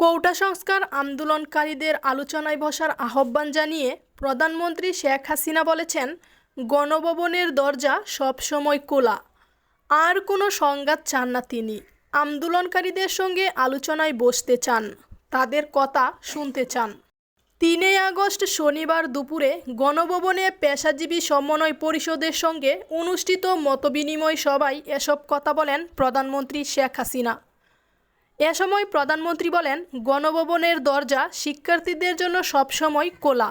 কোটা সংস্কার আন্দোলনকারীদের আলোচনায় বসার আহ্বান জানিয়ে প্রধানমন্ত্রী শেখ হাসিনা বলেছেন, গণভবনের দরজা সবসময় খোলা। আর কোনো সংঘাত চান না তিনি। আন্দোলনকারীদের সঙ্গে আলোচনায় বসতে চান, তাদের কথা শুনতে চান। তিনই আগস্ট শনিবার দুপুরে গণভবনে পেশাজীবী সমন্বয় পরিষদের সঙ্গে অনুষ্ঠিত মতবিনিময় সভায় এসব কথা বলেন প্রধানমন্ত্রী শেখ হাসিনা। এ সময় প্রধানমন্ত্রী বলেন, গণভবনের দরজা শিক্ষার্থীদের জন্য সবসময় খোলা।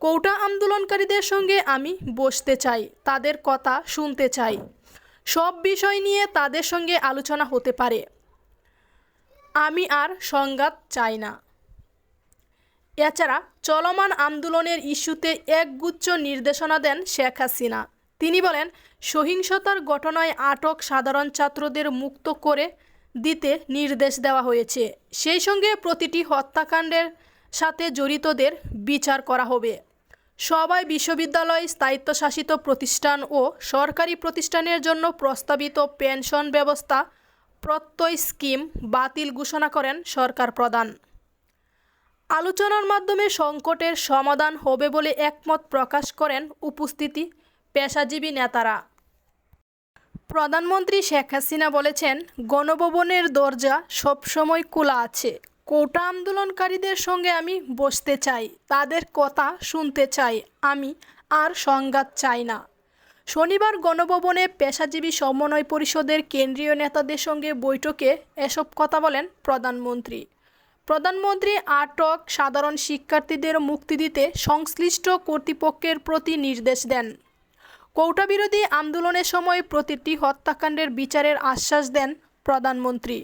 কৌটা আন্দোলনকারীদের সঙ্গে আমি বসতে চাই, তাদের কথা শুনতে চাই। সব বিষয় নিয়ে তাদের সঙ্গে আলোচনা হতে পারে। আমি আর সংঘাত চাই না। এছাড়া চলমান আন্দোলনের ইস্যুতে একগুচ্ছ নির্দেশনা দেন শেখ হাসিনা। তিনি বলেন, সহিংসতার ঘটনায় আটক সাধারণ ছাত্রদের মুক্ত করে দিতে নির্দেশ দেওয়া হয়েছে। সেই সঙ্গে প্রতিটি হত্যাকাণ্ডের সাথে জড়িতদের বিচার করা হবে। সবাই বিশ্ববিদ্যালয় স্থায়িত্বশাসিত প্রতিষ্ঠান ও সরকারি প্রতিষ্ঠানের জন্য প্রস্তাবিত পেনশন ব্যবস্থা প্রত্যয় স্কিম বাতিল ঘোষণা করেন সরকার প্রধান। আলোচনার মাধ্যমে সংকটের সমাধান হবে বলে একমত প্রকাশ করেন উপস্থিতি পেশাজীবী নেতারা। প্রধানমন্ত্রী শেখ হাসিনা বলেছেন, গণভবনের দরজা সবসময় খোলা আছে। কোটা আন্দোলনকারীদের সঙ্গে আমি বসতে চাই, তাদের কথা শুনতে চাই, আমি আর সংঘাত চাই না। শনিবার গণভবনে পেশাজীবী সমন্বয় পরিষদের কেন্দ্রীয় নেতাদের সঙ্গে বৈঠকে এসব কথা বলেন প্রধানমন্ত্রী। প্রধানমন্ত্রী আটক সাধারণ শিক্ষার্থীদের মুক্তি দিতে সংশ্লিষ্ট কর্তৃপক্ষের প্রতি নির্দেশ দেন। কৌটা বিরোধী আন্দোলনের সময় প্রতিটি হত্যাকাণ্ডের বিচারের আশ্বাস দেন প্রধানমন্ত্রী।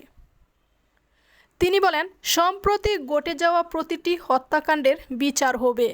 তিনি বলেন, সম্প্রতি ঘটে যাওয়া প্রতিটি হত্যাকাণ্ডের বিচার হবে।